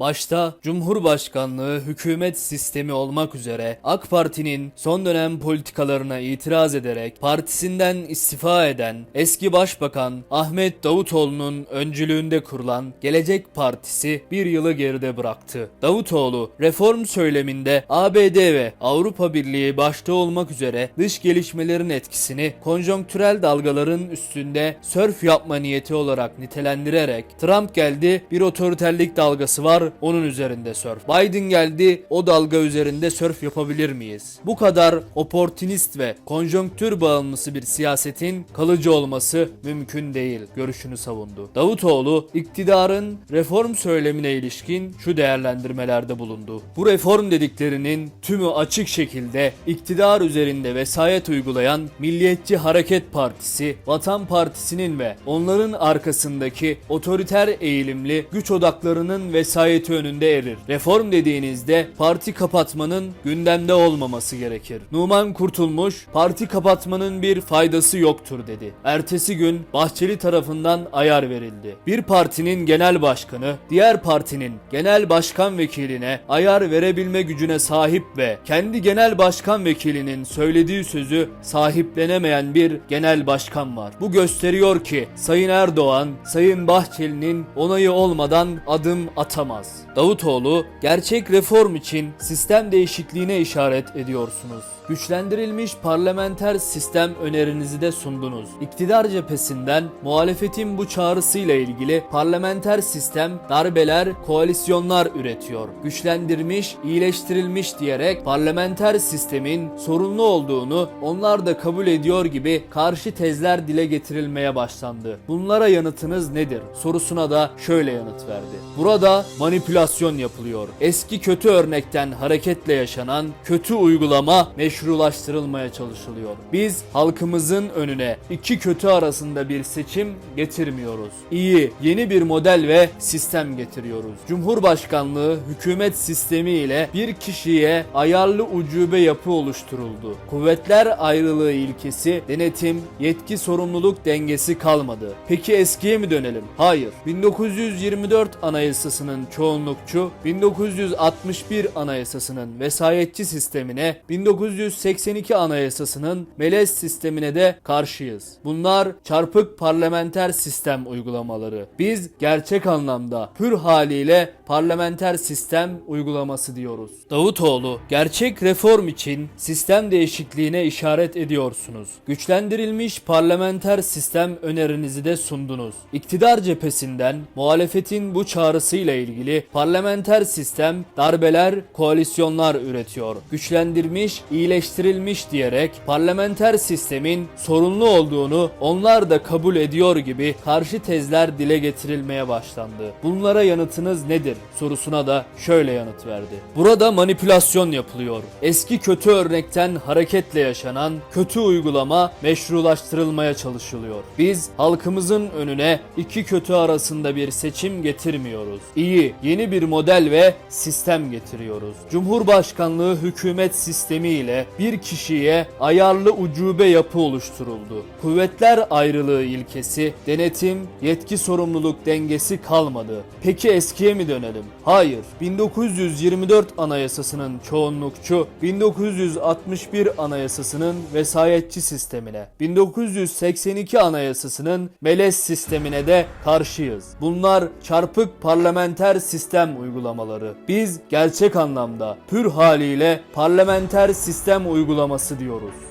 Başta Cumhurbaşkanlığı hükümet sistemi olmak üzere AK Parti'nin son dönem politikalarına itiraz ederek partisinden istifa eden eski başbakan Ahmet Davutoğlu'nun öncülüğünde kurulan Gelecek Partisi bir yılı geride bıraktı. Davutoğlu reform söyleminde ABD ve Avrupa Birliği başta olmak üzere dış gelişmelerin etkisini konjonktürel dalgaların üstünde sörf yapma niyeti olarak nitelendirerek Trump geldi bir otoriterlik dalgası var onun üzerinde sörf. Biden geldi o dalga üzerinde sörf yapabilir miyiz? Bu kadar oportunist ve konjonktür bağımlısı bir siyasetin kalıcı olması mümkün değil görüşünü savundu. Davutoğlu iktidarın reform söylemine ilişkin şu değerlendirmelerde bulundu. Bu reform dediklerinin tümü açık şekilde iktidar üzerinde vesayet uygulayan Milliyetçi Hareket Partisi, Vatan Partisi'nin ve onların arkasındaki otoriter eğilimli güç odaklarının vesayeti önünde erir. Reform dediğinizde parti kapatmanın gündemde olmaması gerekir. Numan Kurtulmuş, parti kapatmanın bir faydası yoktur dedi. Ertesi gün Bahçeli tarafından ayar verildi. Bir partinin genel başkanı, diğer partinin genel başkan vekiline ayar verebilme gücüne sahip ve kendi genel başkan vekilinin söylediği sözü sahiplenemeyen bir genel başkan var. Bu gösteriyor ki Sayın Erdoğan, Sayın Bahçeli'nin onayı olmadan adım atamaz. Davutoğlu, gerçek reform için sistem değişikliğine işaret ediyorsunuz. Güçlendirilmiş parlamenter sistem önerinizi de sundunuz. İktidar cephesinden muhalefetin bu çağrısıyla ilgili parlamenter sistem darbeler, koalisyonlar üretiyor. Güçlendirmiş, iyileştirilmiş diyerek parlamenter sistemin sorunlu olduğunu onlar da kabul ediyor gibi karşı tezler dile getirilmeye başlandı. Bunlara yanıtınız nedir? sorusuna da şöyle yanıt verdi. Burada manipülasyon yapılıyor. Eski kötü örnekten hareketle yaşanan kötü uygulama meşrulaştırılmaya çalışılıyor. Biz halkımızın önüne iki kötü arasında bir seçim getirmiyoruz. İyi, yeni bir model ve sistem getiriyoruz. Cumhurbaşkanlığı hükümet sistemi ile bir kişiye ayarlı ucube yapı oluşturuldu. Kuvvetler ayrılığı ilkesi, denetim, yetki sorumluluk dengesi kalmadı. Peki eskiye mi dönelim? Hayır. 1924 Anayasası'nın çoğunlukçu, 1961 Anayasası'nın vesayetçi sistemine, 1982 Anayasası'nın melez sistemine de karşıyız. Bunlar çarpık parlamenter sistem uygulamaları. Biz gerçek anlamda pür haliyle parlamenter sistem uygulaması diyoruz. Davutoğlu, gerçek reform için sistem değişikliğine işaret ediyorsunuz. Güçlendirilmiş parlamenter sistem önerinizi de sundunuz. İktidar cephesinden muhalefetin bu çağrısıyla ilgili parlamenter sistem darbeler, koalisyonlar üretiyor. Güçlendirmiş, iyileştirilmiş diyerek parlamenter sistemin sorunlu olduğunu onlar da kabul ediyor gibi karşı tezler dile getirilmeye başlandı. Bunlara yanıtınız nedir? sorusuna da şöyle yanıt verdi. Burada manipülasyon yapılıyor. Eski kötü örnekten hareketle yaşanan kötü uygulama meşrulaştırılmaya çalışılıyor. Biz halkımızın önüne iki kötü arasında bir seçim getirmiyoruz. İyi, yeni bir model ve sistem getiriyoruz. Cumhurbaşkanlığı hükümet sistemi ile bir kişiye ayarlı ucube yapı oluşturuldu. Kuvvetler ayrılığı ilkesi, denetim, yetki sorumluluk dengesi kalmadı. Peki eskiye mi dönelim? Hayır. 1924 Anayasası'nın çoğunlukçu, 1961 Anayasası'nın vesayetçi sistemine, 1982 Anayasası'nın melez sistemine de karşıyız. Bunlar çarpık parlamenter sistem uygulamaları. Biz gerçek anlamda pür haliyle parlamenter sistem uygulaması diyoruz.